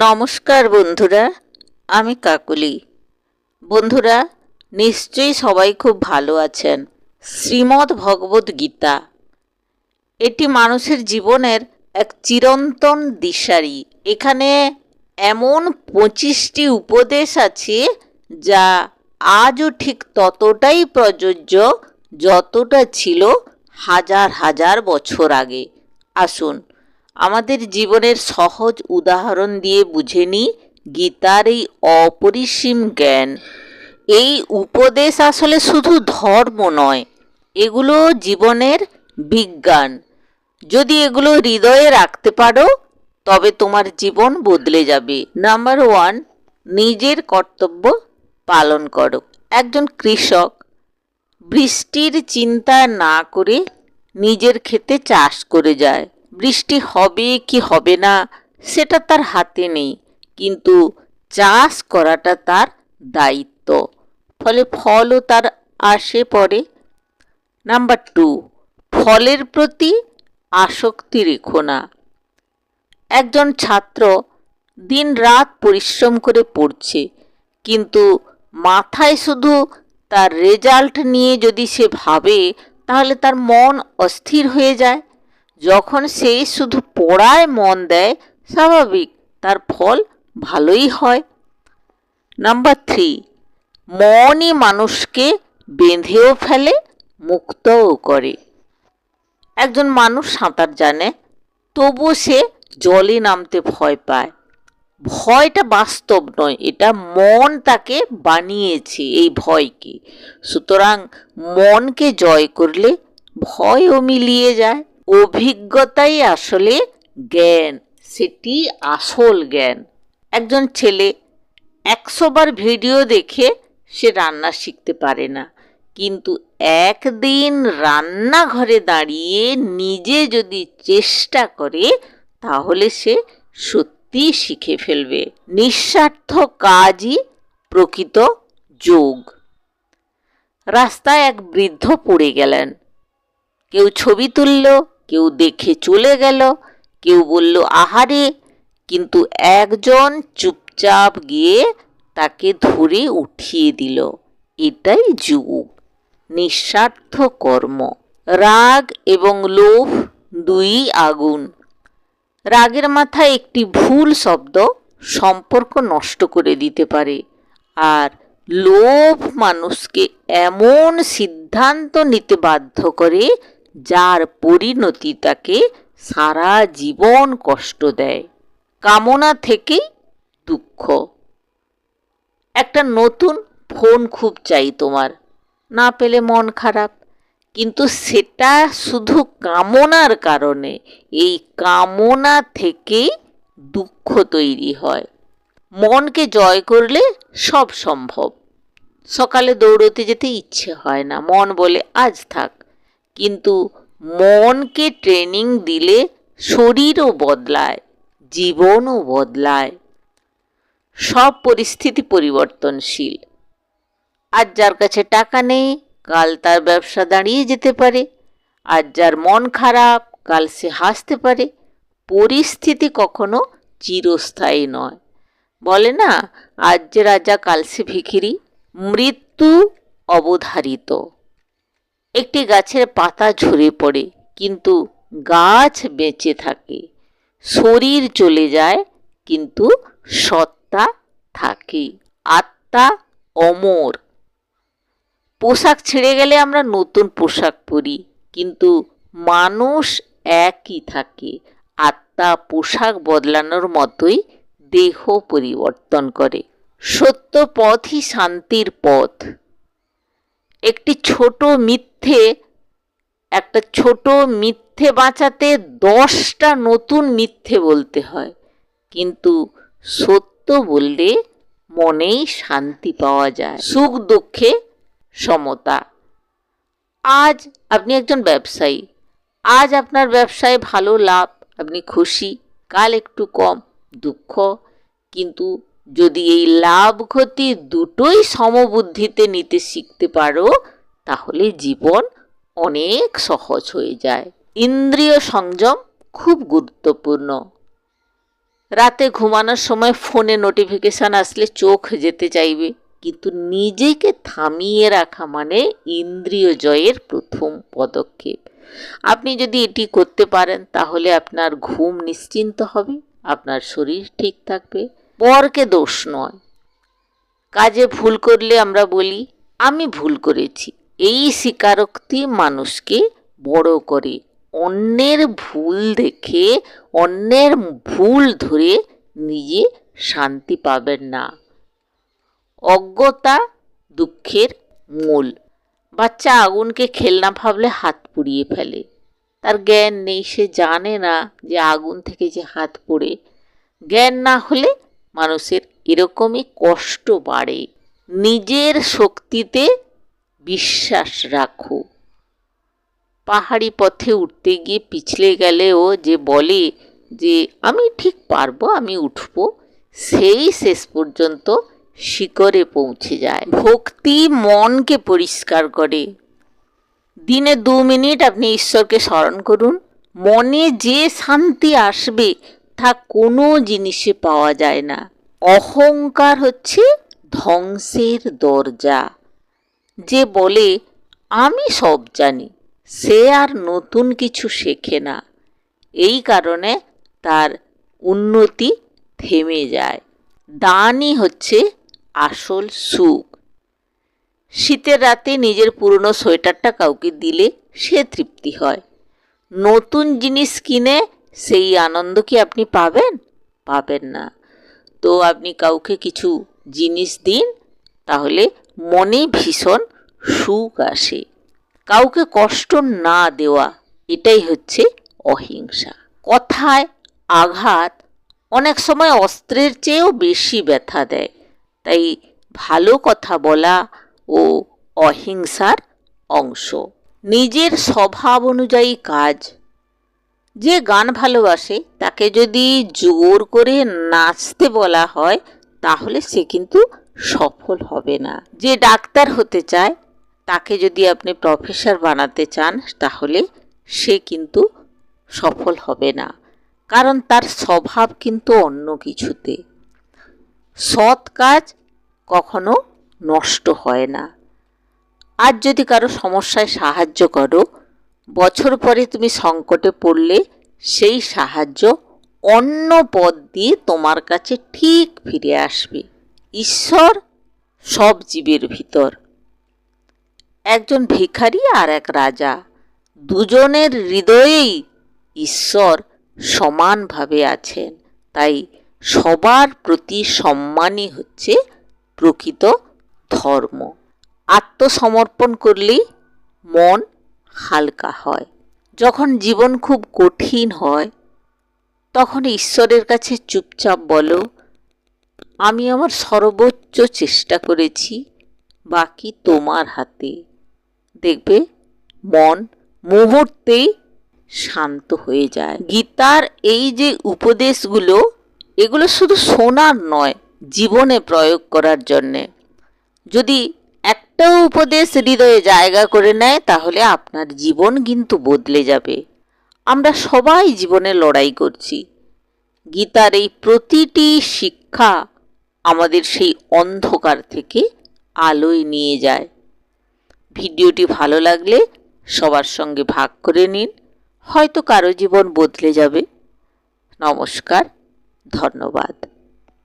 নমস্কার বন্ধুরা, আমি কাকুলি। বন্ধুরা, নিশ্চয়ই সবাই খুব ভালো আছেন। শ্রীমদ্ ভগবত গীতা। এটি মানুষের জীবনের এক চিরন্তন দিশারি। এখানে এমন পঁচিশটি উপদেশ আছে, যা আজও ঠিক ততটাই প্রযোজ্য যতটা ছিল হাজার হাজার বছর আগে। আসুন আমাদের জীবনের সহজ উদাহরণ দিয়ে বুঝে নিই গীতার এই অপরিসীম জ্ঞান। এই উপদেশ আসলে শুধু ধর্ম নয়, এগুলো জীবনের বিজ্ঞান। যদি এগুলো হৃদয়ে রাখতে পারো, তবে তোমার জীবন বদলে যাবে। নাম্বার ওয়ান, নিজের কর্তব্য পালন করো। একজন কৃষক বৃষ্টির চিন্তা না করে নিজের ক্ষেতে চাষ করে যায়। বৃষ্টি হবে কি হবে না, সেটা তার হাতে নেই। কিন্তু চাষ করাটা তার দায়িত্ব। ফলে ফলও তার আসে পড়ে। নাম্বার টু, ফলের প্রতি আসক্তি রেখো না। একজন ছাত্র দিন রাত পরিশ্রম করে পড়ছে, কিন্তু মাথায় শুধু তার রেজাল্ট নিয়ে যদি সে ভাবে, তাহলে তার মন অস্থির হয়ে যায়। যখন সে শুধু পড়ায় মন দেয়, স্বাভাবিক, তার ফল ভালোই হয়। নাম্বার থ্রি, মনই মানুষকে বেঁধেও ফেলে, মুক্তও করে। একজন মানুষ সাঁতার জানে তবু সে জলে নামতে ভয় পায়। ভয়টা বাস্তব নয়, এটা মন তাকে বানিয়েছে এই ভয়কে। সুতরাং মনকে জয় করলে ভয়ও মিলিয়ে যায়। অভিজ্ঞতাই আসলে জ্ঞান, সেটি আসল জ্ঞান। একজন ছেলে একশোবার ভিডিও দেখে সে রান্না শিখতে পারে না, কিন্তু একদিন রান্নাঘরে দাঁড়িয়ে নিজে যদি চেষ্টা করে, তাহলে সে সত্যি শিখে ফেলবে। নিঃস্বার্থ কাজই প্রকৃত যোগ। রাস্তায় এক বৃদ্ধ পড়ে গেলেন। কেউ ছবি তুলল কেউ দেখে চলে গেল, কেউ বলল, আহারে! কিন্তু একজন চুপচাপ গিয়ে তাকে ধরে উঠিয়ে দিল। এটাই যুগ নিঃস্বার্থ কর্ম। রাগ এবং লোভ দুই আগুন। রাগের মাথায় একটি ভুল শব্দ সম্পর্ক নষ্ট করে দিতে পারে। আর লোভ মানুষকে এমন সিদ্ধান্ত নিতে বাধ্য করে যার পরিণতি তাকে সারা জীবন কষ্ট দেয়, কামনা থেকেই দুঃখ। একটা নতুন ফোন খুব চাই তোমার। না পেলে মন খারাপ, কিন্তু সেটা শুধু কামনার কারণে, এই কামনা থেকেই দুঃখ তৈরি হয়। মনকে জয় করলে সব সম্ভব। সকালে দৌড়তে যেতে ইচ্ছে হয় না, মন বলে, আজ থাক। কিন্তু মনকে ট্রেনিং দিলে শরীরও বদলায়, জীবনও বদলায়। সব পরিস্থিতি পরিবর্তনশীল। আজ যার কাছে টাকা নেই, কাল তার ব্যবসা দাঁড়িয়ে যেতে পারে। আজ যার মন খারাপ, কাল সে হাসতে পারে। পরিস্থিতি কখনো চিরস্থায়ী নয়। বলে না, আজ যে রাজা, কাল সে ভিখিরি। মৃত্যু অবধারিত। একটি গাছের পাতা ঝরে পড়ে, কিন্তু গাছ বেঁচে থাকে। শরীর চলে যায়, কিন্তু সত্তা থাকে। আত্মা অমর। পোশাক ছেড়ে গেলে আমরা নতুন পোশাক পরি, কিন্তু মানুষ একই থাকে। আত্মা পোশাক বদলানোর মতোই দেহ পরিবর্তন করে। সত্য পথই শান্তির পথ। একটি ছোট মিথ্যে, একটা ছোট মিথ্যে বাঁচাতে দশটা নতুন মিথ্যে বলতে হয়। কিন্তু সত্য বললে মনেই শান্তি পাওয়া যায়। সুখ দুঃখে সমতা। আজ আপনি একজন ব্যবসায়ী। আজ আপনার ব্যবসায় ভালো লাভ, আপনি খুশি, কাল একটু কম, দুঃখ। কিন্তু যদি এই লাভ ক্ষতি দুটোই সমবুদ্ধিতে নিতে শিখতে পারো, তাহলে জীবন অনেক সহজ হয়ে যায়। ইন্দ্রিয় সংযম খুব গুরুত্বপূর্ণ। রাতে ঘুমানোর সময় ফোনে নোটিফিকেশান আসলে চোখ যেতে চাইবে, কিন্তু নিজেকে থামিয়ে রাখা মানে ইন্দ্রিয় জয়ের প্রথম পদক্ষেপ। আপনি যদি এটি করতে পারেন, তাহলে আপনার ঘুম নিশ্চিন্ত হবে, আপনার শরীর ঠিক থাকবে। পরকে দোষ নয়। কাজে ভুল করলে আমরা বলি, আমি ভুল করেছি। এই স্বীকারোক্তি মানুষকে বড় করে। অন্যের ভুল দেখে, অন্যের ভুল ধরে নিজে শান্তি পাবেন না। অজ্ঞতা দুঃখের মূল। বাচ্চা আগুনকে খেলনা ভাবলে হাত পুড়িয়ে ফেলে। তার জ্ঞান নেই, সে জানে না যে আগুন থেকে যে হাত পড়ে। জ্ঞান না হলে মানুষের এরকমই কষ্ট বাড়ে। নিজের শক্তিতে বিশ্বাস রাখো। পাহাড়ি পথে উঠতে গিয়ে পিছলে গেলেও যে বলে যে, আমি ঠিক পারব, আমি উঠবো, সেই শেষ পর্যন্ত শিকরে পৌঁছে যায়। ভক্তি মনকে পরিষ্কার করে। দিনে দু মিনিট আপনি ঈশ্বরকে স্মরণ করুন। মনে যে শান্তি আসবে তা কোনো জিনিসে পাওয়া যায় না। অহংকার হচ্ছে ধ্বংসের দরজা। যে বলে, আমি সব জানি, সে আর নতুন কিছু শেখে না। এই কারণে তার উন্নতি থেমে যায়। দানই হচ্ছে আসল সুখ। শীতের রাতে নিজের পুরনো সোয়েটারটা কাউকে দিলে সে তৃপ্তি হয়। নতুন জিনিস কিনে সেই আনন্দ কি আপনি পাবেন? পাবেন না। তো আপনি কাউকে কিছু জিনিস দিন, তাহলে মনে ভীষণ সুখ আসে। কাউকে কষ্ট না দেওয়া, এটাই হচ্ছে অহিংসা। কথায় আঘাত অনেক সময় অস্ত্রের চেয়েও বেশি ব্যথা দেয়। তাই ভালো কথা বলা ও অহিংসার অংশ। নিজের স্বভাব অনুযায়ী কাজ যে গান ভালোবাসে, তাকে যদি জোর করে নাচতে বলা হয়, তাহলে সে কিন্তু সফল হবে না। যে ডাক্তার হতে চায়, তাকে যদি আপনি প্রফেসর বানাতে চান, তাহলে সে কিন্তু সফল হবে না। কারণ তার স্বভাব কিন্তু অন্য কিছুতে। সৎ কাজ কখনো নষ্ট হয় না। আর যদি কারও সমস্যায় সাহায্য করো বছর পরে তুমি সংকটে পড়লে সেই সাহায্য অন্য পদ দিয়ে তোমার কাছে ঠিক ফিরে আসবে। ঈশ্বর সব জীবের ভিতর। একজন ভিখারি আর এক রাজা দুজনের হৃদয়েই ঈশ্বর সমানভাবে আছেন। তাই সবার প্রতি সম্মানই হচ্ছে প্রকৃত ধর্ম। আত্মসমর্পণ করলেই মন হালকা হয়। যখন জীবন খুব কঠিন হয়, তখন ঈশ্বরের কাছে চুপচাপ বলো, আমি আমার সর্বোচ্চ চেষ্টা করেছি, বাকি তোমার হাতে। দেখবে, মন মুহূর্তেই শান্ত হয়ে যায়। গীতার এই যে উপদেশগুলো, এগুলো শুধু শোনার নয়, জীবনে প্রয়োগ করার জন্যে। যদি একটাও উপদেশ হৃদয়ে জায়গা করে নেয়, তাহলে আপনার জীবন কিন্তু বদলে যাবে। আমরা সবাই জীবনে লড়াই করছি। গীতার এই প্রতিটি শিক্ষা আমাদের সেই অন্ধকার থেকে আলোয় নিয়ে যায়। ভিডিওটি ভালো লাগলে সবার সঙ্গে ভাগ করে নিন, হয়তো কারও জীবন বদলে যাবে। নমস্কার, ধন্যবাদ।